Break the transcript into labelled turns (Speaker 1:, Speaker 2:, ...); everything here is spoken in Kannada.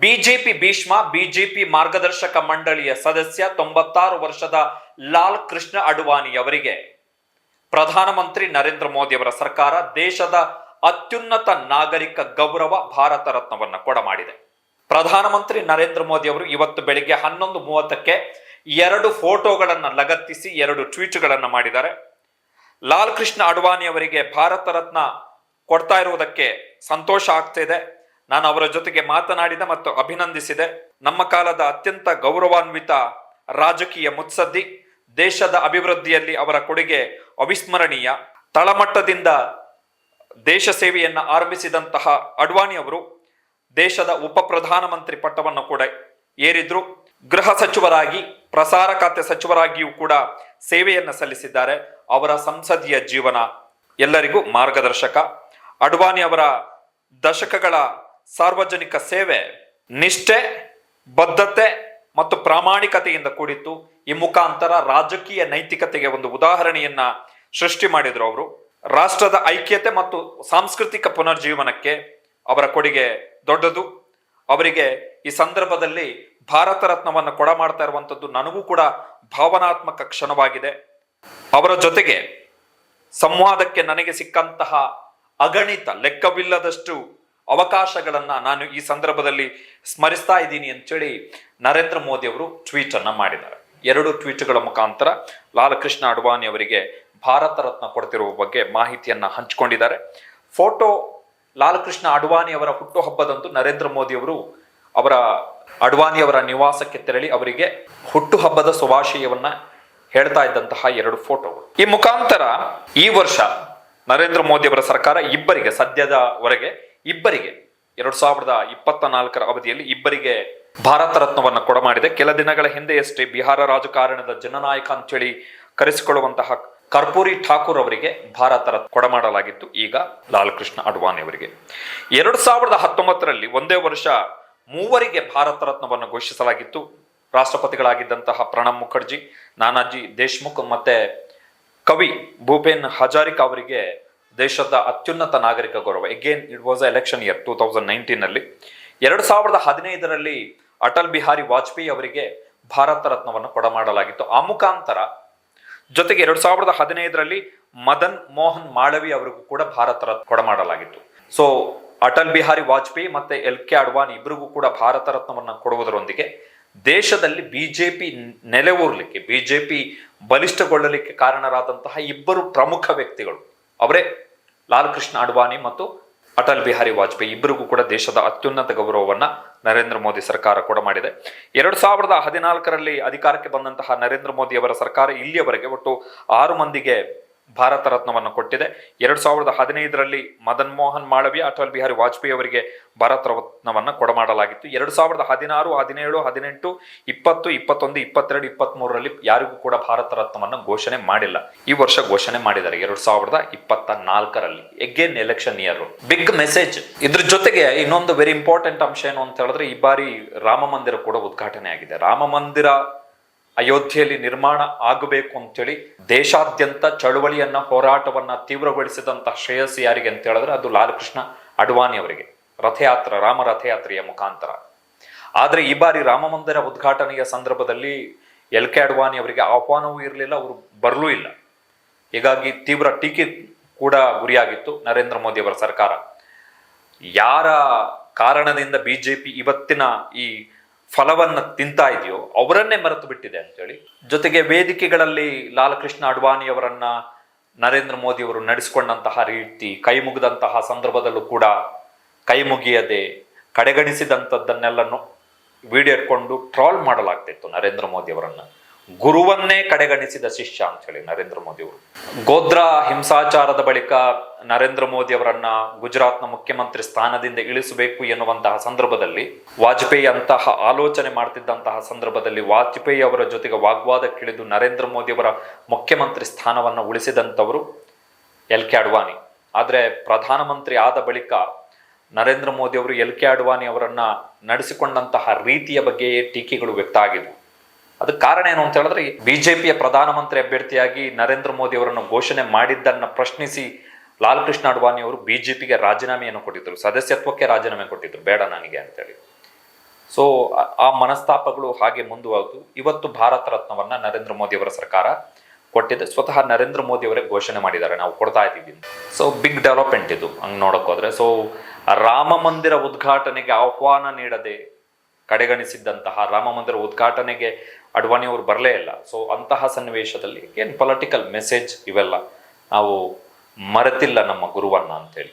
Speaker 1: ಬಿಜೆಪಿ ಭೀಷ್ಮ, ಬಿಜೆಪಿ ಮಾರ್ಗದರ್ಶಕ ಮಂಡಳಿಯ ಸದಸ್ಯ ತೊಂಬತ್ತಾರು ವರ್ಷದ ಲಾಲ್ ಕೃಷ್ಣ ಅಡ್ವಾನಿ ಅವರಿಗೆ ಪ್ರಧಾನಮಂತ್ರಿ ನರೇಂದ್ರ ಮೋದಿ ಅವರ ಸರ್ಕಾರ ದೇಶದ ಅತ್ಯುನ್ನತ ನಾಗರಿಕ ಗೌರವ ಭಾರತ ರತ್ನವನ್ನು ಕೊಡಮಾಡಿದೆ ಪ್ರಧಾನಮಂತ್ರಿ ನರೇಂದ್ರ ಮೋದಿ ಅವರು ಇವತ್ತು ಬೆಳಿಗ್ಗೆ ಹನ್ನೊಂದು ಮೂವತ್ತಕ್ಕೆ ಎರಡು ಫೋಟೋಗಳನ್ನು ಲಗತ್ತಿಸಿ ಎರಡು ಟ್ವೀಟ್ಗಳನ್ನು ಮಾಡಿದ್ದಾರೆ. ಲಾಲ್ ಕೃಷ್ಣ ಅಡ್ವಾಣಿ ಅವರಿಗೆ ಭಾರತ ರತ್ನ ಕೊಡ್ತಾ ಇರುವುದಕ್ಕೆ ಸಂತೋಷ ಆಗ್ತಿದೆ. ನಾನು ಅವರ ಜೊತೆಗೆ ಮಾತನಾಡಿದ ಮತ್ತು ಅಭಿನಂದಿಸಿದೆ. ನಮ್ಮ ಕಾಲದ ಅತ್ಯಂತ ಗೌರವಾನ್ವಿತ ರಾಜಕೀಯ ಮುತ್ಸದ್ದಿ, ದೇಶದ ಅಭಿವೃದ್ಧಿಯಲ್ಲಿ ಅವರ ಕೊಡುಗೆ ಅವಿಸ್ಮರಣೀಯ. ತಳಮಟ್ಟದಿಂದ ದೇಶ ಸೇವೆಯನ್ನು ಆರಂಭಿಸಿದಂತಹ ಅಡ್ವಾಣಿ ಅವರು ದೇಶದ ಉಪ ಪ್ರಧಾನಮಂತ್ರಿ ಪಟ್ಟವನ್ನು ಕೂಡ ಏರಿದ್ರು. ಗೃಹ ಸಚಿವರಾಗಿ, ಪ್ರಸಾರ ಖಾತೆ ಸಚಿವರಾಗಿಯೂ ಕೂಡ ಸೇವೆಯನ್ನು ಸಲ್ಲಿಸಿದ್ದಾರೆ. ಅವರ ಸಂಸದೀಯ ಜೀವನ ಎಲ್ಲರಿಗೂ ಮಾರ್ಗದರ್ಶಕ. ಅಡ್ವಾಣಿ ಅವರ ದಶಕಗಳ ಸಾರ್ವಜನಿಕ ಸೇವೆ, ನಿಷ್ಠೆ, ಬದ್ಧತೆ ಮತ್ತು ಪ್ರಾಮಾಣಿಕತೆಯಿಂದ ಕೂಡಿತ್ತು ಈ ಮುಖಾಂತರ ರಾಜಕೀಯ ನೈತಿಕತೆಗೆ ಒಂದು ಉದಾಹರಣೆಯನ್ನ ಸೃಷ್ಟಿ ಮಾಡಿದ್ರು ಅವರು. ರಾಷ್ಟ್ರದ ಐಕ್ಯತೆ ಮತ್ತು ಸಾಂಸ್ಕೃತಿಕ ಪುನರ್ಜೀವನಕ್ಕೆ ಅವರ ಕೊಡುಗೆ ದೊಡ್ಡದು. ಅವರಿಗೆ ಈ ಸಂದರ್ಭದಲ್ಲಿ ಭಾರತ ರತ್ನವನ್ನು ಕೊಡ ಮಾಡ್ತಾ ಇರುವಂಥದ್ದು ನನಗೂ ಕೂಡ ಭಾವನಾತ್ಮಕ ಕ್ಷಣವಾಗಿದೆ. ಅವರ ಜೊತೆಗೆ ಸಂವಾದಕ್ಕೆ ನನಗೆ ಸಿಕ್ಕಂತಹ ಅಗಣಿತ ಲೆಕ್ಕವಿಲ್ಲದಷ್ಟು ಅವಕಾಶಗಳನ್ನ ನಾನು ಈ ಸಂದರ್ಭದಲ್ಲಿ ಸ್ಮರಿಸ್ತಾ ಇದ್ದೀನಿ ಅಂತೇಳಿ ನರೇಂದ್ರ ಮೋದಿ ಅವರು ಟ್ವೀಟ್ ಅನ್ನ ಮಾಡಿದ್ದಾರೆ. ಎರಡು ಟ್ವೀಟ್ಗಳ ಮುಖಾಂತರ ಲಾಲಕೃಷ್ಣ ಅಡ್ವಾಣಿ ಅವರಿಗೆ ಭಾರತ ರತ್ನ ಕೊಡ್ತಿರುವ ಬಗ್ಗೆ ಮಾಹಿತಿಯನ್ನ ಹಂಚಿಕೊಂಡಿದ್ದಾರೆ. ಫೋಟೋ ಲಾಲಕೃಷ್ಣ ಅಡ್ವಾಣಿ ಅವರ ಹುಟ್ಟುಹಬ್ಬದಂದು ನರೇಂದ್ರ ಮೋದಿ ಅವರು ಅವರ ಅಡ್ವಾಣಿ ಅವರ ನಿವಾಸಕ್ಕೆ ತೆರಳಿ ಅವರಿಗೆ ಹುಟ್ಟುಹಬ್ಬದ ಶುಭಾಶಯವನ್ನ ಹೇಳ್ತಾ ಇದ್ದಂತಹ ಎರಡು ಫೋಟೋಗಳು ಈ ಮುಖಾಂತರ ಈ ವರ್ಷ ನರೇಂದ್ರ ಮೋದಿ ಅವರ ಸರ್ಕಾರ ಇಬ್ಬರಿಗೆ, ಸದ್ಯದವರೆಗೆ ಇಬ್ಬರಿಗೆ, ಎರಡು ಸಾವಿರದ ಇಪ್ಪತ್ತ ನಾಲ್ಕರ ಅವಧಿಯಲ್ಲಿ ಇಬ್ಬರಿಗೆ ಭಾರತ ರತ್ನವನ್ನು ಕೊಡಮಾಡಿದೆ ಕೆಲ ದಿನಗಳ ಹಿಂದೆಯಷ್ಟೇ ಬಿಹಾರ ರಾಜಕಾರಣದ ಜನನಾಯಕ ಅಂತೇಳಿ ಕರೆಸಿಕೊಳ್ಳುವಂತಹ ಕರ್ಪೂರಿ ಠಾಕೂರ್ ಅವರಿಗೆ ಭಾರತ ರತ್ನ ಕೊಡಮಾಡಲಾಗಿತ್ತು ಈಗ ಲಾಲ್ ಕೃಷ್ಣ ಅಡ್ವಾಣಿ ಅವರಿಗೆ. ಎರಡು ಸಾವಿರದ ಹತ್ತೊಂಬತ್ತರಲ್ಲಿ ಒಂದೇ ವರ್ಷ ಮೂವರಿಗೆ ಭಾರತ ರತ್ನವನ್ನು ಘೋಷಿಸಲಾಗಿತ್ತು. ರಾಷ್ಟ್ರಪತಿಗಳಾಗಿದ್ದಂತಹ ಪ್ರಣಬ್ ಮುಖರ್ಜಿ, ನಾನಾಜಿ ದೇಶ್ಮುಖ್ ಮತ್ತೆ ಕವಿ ಭೂಪೇನ್ ಹಜಾರಿಕಾ ಅವರಿಗೆ ದೇಶದ ಅತ್ಯುನ್ನತ ನಾಗರಿಕ ಗೌರವ. Again it was election year two thousand nineteen ಅಲ್ಲಿ ಎರಡ್ ಸಾವಿರದ ಹದಿನೈದರಲ್ಲಿ ಅಟಲ್ ಬಿಹಾರಿ ವಾಜಪೇಯಿ ಅವರಿಗೆ ಭಾರತ ರತ್ನವನ್ನು ಕೊಡಮಾಡಲಾಗಿತ್ತು. ಆ ಮುಖಾಂತರ ಜೊತೆಗೆ ಎರಡು ಸಾವಿರದ ಹದಿನೈದರಲ್ಲಿ ಮದನ್ ಮೋಹನ್ ಮಾಳವಿ ಅವರಿಗೂ ಕೂಡ ಭಾರತ ರತ್ನ ಕೊಡಮಾಡಲಾಗಿತ್ತು. ಸೊ ಅಟಲ್ ಬಿಹಾರಿ ವಾಜಪೇಯಿ ಮತ್ತೆ ಎಲ್ ಕೆ ಅಡ್ವಾಣಿ ಇಬ್ಬರಿಗೂ ಕೂಡ ಭಾರತ ರತ್ನವನ್ನು ಕೊಡುವುದರೊಂದಿಗೆ ದೇಶದಲ್ಲಿ ಬಿಜೆಪಿ ನೆಲೆಯೂರ್ಲಿಕ್ಕೆ, ಬಿಜೆಪಿ ಬಲಿಷ್ಠಗೊಳ್ಳಲಿಕ್ಕೆ ಕಾರಣರಾದಂತಹ ಇಬ್ಬರು ಪ್ರಮುಖ ವ್ಯಕ್ತಿಗಳು. ಅವರೇ ಲಾಲ್ ಕೃಷ್ಣ ಅಡ್ವಾಣಿ ಮತ್ತು ಅಟಲ್ ಬಿಹಾರಿ ವಾಜಪೇಯಿ ಇಬ್ಬರಿಗೂ ಕೂಡ ದೇಶದ ಅತ್ಯುನ್ನತ ಗೌರವವನ್ನು ನರೇಂದ್ರ ಮೋದಿ ಸರ್ಕಾರ ಕೂಡ ಮಾಡಿದೆ. ಎರಡು ಸಾವಿರದ ಹದಿನಾಲ್ಕರಲ್ಲಿ ಅಧಿಕಾರಕ್ಕೆ ಬಂದಂತಹ ನರೇಂದ್ರ ಮೋದಿ ಅವರ ಸರ್ಕಾರ ಇಲ್ಲಿಯವರೆಗೆ ಒಟ್ಟು ಆರು ಮಂದಿಗೆ ಭಾರತ ರತ್ನವನ್ನು ಕೊಟ್ಟಿದೆ. ಎರಡು ಸಾವಿರದ ಹದಿನೈದರಲ್ಲಿ ಮದನ್ ಮೋಹನ್ ಮಾಳವಿಯ ಅಟಲ್ ಬಿಹಾರಿ ವಾಜಪೇಯಿ ಅವರಿಗೆ ಭಾರತ ರತ್ನವನ್ನು ಕೊಡಮಾಡಲಾಗಿತ್ತು. ಎರಡು ಸಾವಿರದ ಹದಿನಾರು, ಹದಿನೇಳು, ಹದಿನೆಂಟು, ಇಪ್ಪತ್ತು, ಇಪ್ಪತ್ತೊಂದು, ಇಪ್ಪತ್ತೆರಡು ಇಪ್ಪತ್ತ್ಮೂರರಲ್ಲಿ ಯಾರಿಗೂ ಕೂಡ ಭಾರತ ರತ್ನವನ್ನು ಘೋಷಣೆ ಮಾಡಿಲ್ಲ. ಈ ವರ್ಷ ಘೋಷಣೆ ಮಾಡಿದ್ದಾರೆ ಎರಡು ಸಾವಿರದ ಇಪ್ಪತ್ತ ನಾಲ್ಕರಲ್ಲಿ again election year big message ಇದ್ರ ಜೊತೆಗೆ ಇನ್ನೊಂದು ವೆರಿ ಇಂಪಾರ್ಟೆಂಟ್ ಅಂಶ ಏನು ಅಂತ ಹೇಳಿದ್ರೆ ಈ ಬಾರಿ ರಾಮ ಮಂದಿರ ಕೂಡ ಉದ್ಘಾಟನೆ ಆಗಿದೆ. ರಾಮ ಮಂದಿರ ಅಯೋಧ್ಯೆಯಲ್ಲಿ ನಿರ್ಮಾಣ ಆಗಬೇಕು ಅಂತೇಳಿ ದೇಶಾದ್ಯಂತ ಚಳುವಳಿಯನ್ನ, ಹೋರಾಟವನ್ನ ತೀವ್ರಗೊಳಿಸಿದಂತಹ ಶ್ರೇಯಸ್ಸು ಯಾರಿಗೆ ಅಂತ ಹೇಳಿದ್ರೆ ಅದು ಲಾಲಕೃಷ್ಣ ಅಡ್ವಾಣಿ ಅವರಿಗೆ, ರಥಯಾತ್ರ, ರಾಮ ರಥಯಾತ್ರೆಯ ಮುಖಾಂತರ. ಆದ್ರೆ ಈ ಬಾರಿ ರಾಮ ಮಂದಿರ ಉದ್ಘಾಟನೆಯ ಸಂದರ್ಭದಲ್ಲಿ ಎಲ್ ಕೆ ಅಡ್ವಾಣಿ ಅವರಿಗೆ ಆಹ್ವಾನವೂ ಇರಲಿಲ್ಲ, ಅವರು ಬರಲೂ ಇಲ್ಲ. ಹೀಗಾಗಿ ತೀವ್ರ ಟೀಕೆ ಕೂಡ ಗುರಿಯಾಗಿತ್ತು ನರೇಂದ್ರ ಮೋದಿ ಅವರ ಸರ್ಕಾರ. ಯಾರ ಕಾರಣದಿಂದ ಬಿಜೆಪಿ ಇವತ್ತಿನ ಈ ಫಲವನ್ನ ತಿಂತಾ ಇದೆಯೋ ಅವರನ್ನೇ ಮರೆತು ಬಿಟ್ಟಿದೆ ಅಂತೇಳಿ. ಜೊತೆಗೆ ವೇದಿಕೆಗಳಲ್ಲಿ ಲಾಲಕೃಷ್ಣ ಅಡ್ವಾಣಿ ಅವರನ್ನ ನರೇಂದ್ರ ಮೋದಿಯವರು ನಡೆಸಿಕೊಂಡಂತಹ ರೀತಿ, ಕೈ ಮುಗಿದಂತಹ ಸಂದರ್ಭದಲ್ಲೂ ಕೂಡ ಕೈ ಮುಗಿಯದೆ ಕಡೆಗಣಿಸಿದಂಥದ್ದನ್ನೆಲ್ಲನೂ ವಿಡಿಯೋ ಇಟ್ಕೊಂಡು ಟ್ರಾಲ್ ಮಾಡಲಾಗ್ತಿತ್ತು ನರೇಂದ್ರ ಮೋದಿ ಅವರನ್ನ ಗುರುವನ್ನೇ ಕಡೆಗಣಿಸಿದ ಶಿಷ್ಯ ಅಂತ ಹೇಳಿ ನರೇಂದ್ರ ಮೋದಿ ಅವರು. ಗೋದ್ರಾ ಹಿಂಸಾಚಾರದ ಬಳಿಕ ನರೇಂದ್ರ ಮೋದಿ ಅವರನ್ನ ಗುಜರಾತ್ನ ಮುಖ್ಯಮಂತ್ರಿ ಸ್ಥಾನದಿಂದ ಇಳಿಸಬೇಕು ಎನ್ನುವಂತಹ ಸಂದರ್ಭದಲ್ಲಿ ವಾಜಪೇಯಿ ಅಂತಹ ಆಲೋಚನೆ ಮಾಡ್ತಿದ್ದಂತಹ ಸಂದರ್ಭದಲ್ಲಿ ವಾಜಪೇಯಿ ಅವರ ಜೊತೆಗೆ ವಾಗ್ವಾದಕ್ಕಿಳಿದು ನರೇಂದ್ರ ಮೋದಿ ಅವರ ಮುಖ್ಯಮಂತ್ರಿ ಸ್ಥಾನವನ್ನು ಉಳಿಸಿದಂಥವರು ಎಲ್ ಕೆ ಅಡ್ವಾಣಿ. ಆದರೆ ಪ್ರಧಾನಮಂತ್ರಿ ಆದ ಬಳಿಕ ನರೇಂದ್ರ ಮೋದಿ ಅವರು ಎಲ್ ಕೆ ಅಡ್ವಾಣಿ ಅವರನ್ನ ನಡೆಸಿಕೊಂಡಂತಹ ರೀತಿಯ ಬಗ್ಗೆಯೇ ಟೀಕೆಗಳು ವ್ಯಕ್ತ ಆಗಿದ್ವು. ಅದಕ್ಕೆ ಕಾರಣ ಏನು ಅಂತ ಹೇಳಿದ್ರೆ ಬಿಜೆಪಿಯ ಪ್ರಧಾನಮಂತ್ರಿ ಅಭ್ಯರ್ಥಿಯಾಗಿ ನರೇಂದ್ರ ಮೋದಿ ಅವರನ್ನು ಘೋಷಣೆ ಮಾಡಿದ್ದನ್ನ ಪ್ರಶ್ನಿಸಿ ಲಾಲ್ ಕೃಷ್ಣ ಅಡ್ವಾಣಿ ಅವರು ಬಿಜೆಪಿಗೆ ರಾಜೀನಾಮೆಯನ್ನು ಕೊಟ್ಟಿದ್ದರು ಸದಸ್ಯತ್ವಕ್ಕೆ ರಾಜೀನಾಮೆ ಕೊಟ್ಟಿದ್ರು, ಬೇಡ ನನಗೆ ಅಂತೇಳಿ ಸೊ ಆ ಮನಸ್ತಾಪಗಳು ಹಾಗೆ ಮುಂದುವರೆದು ಇವತ್ತು ಭಾರತ ರತ್ನವನ್ನ ನರೇಂದ್ರ ಮೋದಿ ಅವರ ಸರ್ಕಾರ ಕೊಟ್ಟಿದೆ, ಸ್ವತಃ ನರೇಂದ್ರ ಮೋದಿ ಅವರೇ ಘೋಷಣೆ ಮಾಡಿದ್ದಾರೆ, ನಾವು ಕೊಡ್ತಾ ಇದ್ದೀವಿ ಸೊ ಬಿಗ್ ಡೆವಲಪ್ಮೆಂಟ್ ಇದು, ಹಂಗೆ ನೋಡಕ್ ಹೋದ್ರೆ ಸೊ ರಾಮ ಮಂದಿರ ಉದ್ಘಾಟನೆಗೆ ಆಹ್ವಾನ ನೀಡದೆ ಕಡೆಗಣಿಸಿದ್ದಂತಹ ರಾಮ ಮಂದಿರ ಉದ್ಘಾಟನೆಗೆ ಅಡ್ವಾಣಿ ಅವರು ಬರಲೇ ಇಲ್ಲ. ಸೊ ಅಂತಹ ಸನ್ನಿವೇಶದಲ್ಲಿ ಏನು ಪೊಲಿಟಿಕಲ್ ಮೆಸೇಜ್ ಇವೆಲ್ಲ ನಾವು ಮರೆತಿಲ್ಲ ನಮ್ಮ ಗುರುವನ್ನ ಅಂತೇಳಿ.